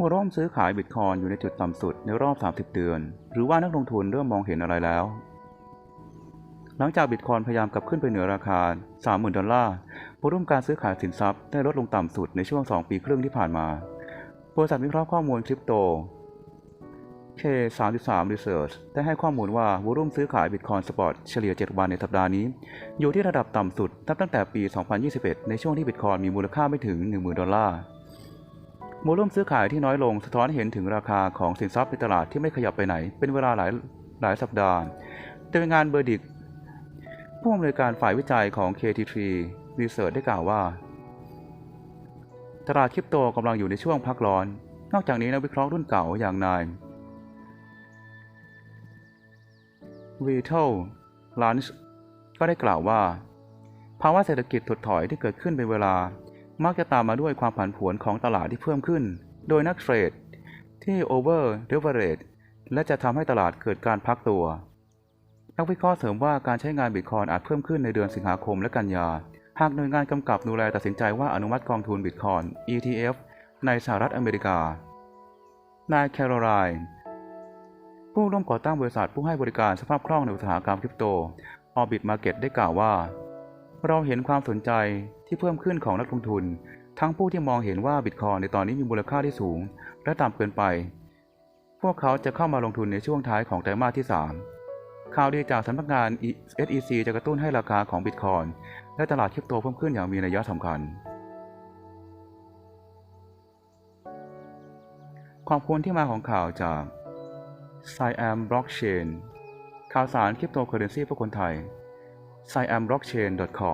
วอลุ่มซื้อขายบิตคอยอยู่ในจุดต่ำสุดในรอบ 30 เดือน หรือว่านักลงทุนเริ่มมองเห็นอะไรแล้ว หลังจากบิตคอยพยายามกลับขึ้นไปเหนือราคา 30,000 ดอลลาร์วอลุ่มการซื้อขายสินทรัพย์ได้ลดลงต่ำสุดในช่วง 2 ปีครึ่งที่ผ่านมา บริษัทวิเคราะห์ข้อมูลคริปโต K33 Research ได้ให้ข้อมูลว่าวอลุ่มซื้อขายบิตคอยน์สปอตเฉลี่ย 7 วันในสัปดาห์นี้ อยู่ที่ระดับต่ำสุดนับตั้งแต่ปี 2021 ในช่วงที่บิตคอยน์มีมูลค่าไม่ถึง 10,000 ดอลลาร์ โวลุ่มซื้อขายที่น้อยลงสะท้อนเห็นถึงราคาของสินทรัพย์ในตลาดที่ไม่ขยับไปไหน เป็นเวลาหลายหลายสัปดาห์แต่งานเบอร์ดิกผู้อำนวยการฝ่ายวิจัยของ KT3 Research ได้กล่าวว่า ตลาดคริปโตกำลังอยู่ในช่วงพักร้อน นอกจากนี้นักวิเคราะห์รุ่นเก่าอย่างนายวีเทลลันช์ก็ได้กล่าวว่า ภาวะเศรษฐกิจถดถอยที่เกิดขึ้นเป็นเวลา มักจะตามมาด้วยความผันผวนของตลาดที่เพิ่มขึ้น โดยนักเทรดที่ over leverage และจะทำให้ตลาดเกิดการพักตัว นักวิเคราะห์เสริมว่าการใช้งานบิตคอยน์อาจเพิ่มขึ้นในเดือนสิงหาคมและกันยา หากหน่วยงานกำกับดูแลตัดสินใจว่าอนุมัติกองทุนบิตคอยน์ ETF ในสหรัฐอเมริกา นายแคโรไลน์ผู้ร่วมก่อตั้งบริษัทผู้ให้บริการสภาพคล่องในอุตสาหกรรมคริปโต Orbit Market ได้กล่าวว่า เราเห็นความสนใจ ที่เพิ่มขึ้นของนักลงทุน ทั้งผู้ที่มองเห็นว่าบิตคอยในตอนนี้มีมูลค่าที่สูง และต่ำเกินไป พวกเขาจะเข้ามาลงทุนในช่วงท้ายของไตรมาสที่ 3 ข่าวดีจากสำนักงาน SEC จะกระตุ้นให้ราคาของบิตคอยและตลาดคริปโตเพิ่มขึ้นอย่างมีนัยสำคัญขอบคุณที่มาของข่าวจาก s i a m Blockchain ข่าวสารคริปโตเคอเรนซีเพื่อคนไทย s i a m blockchain com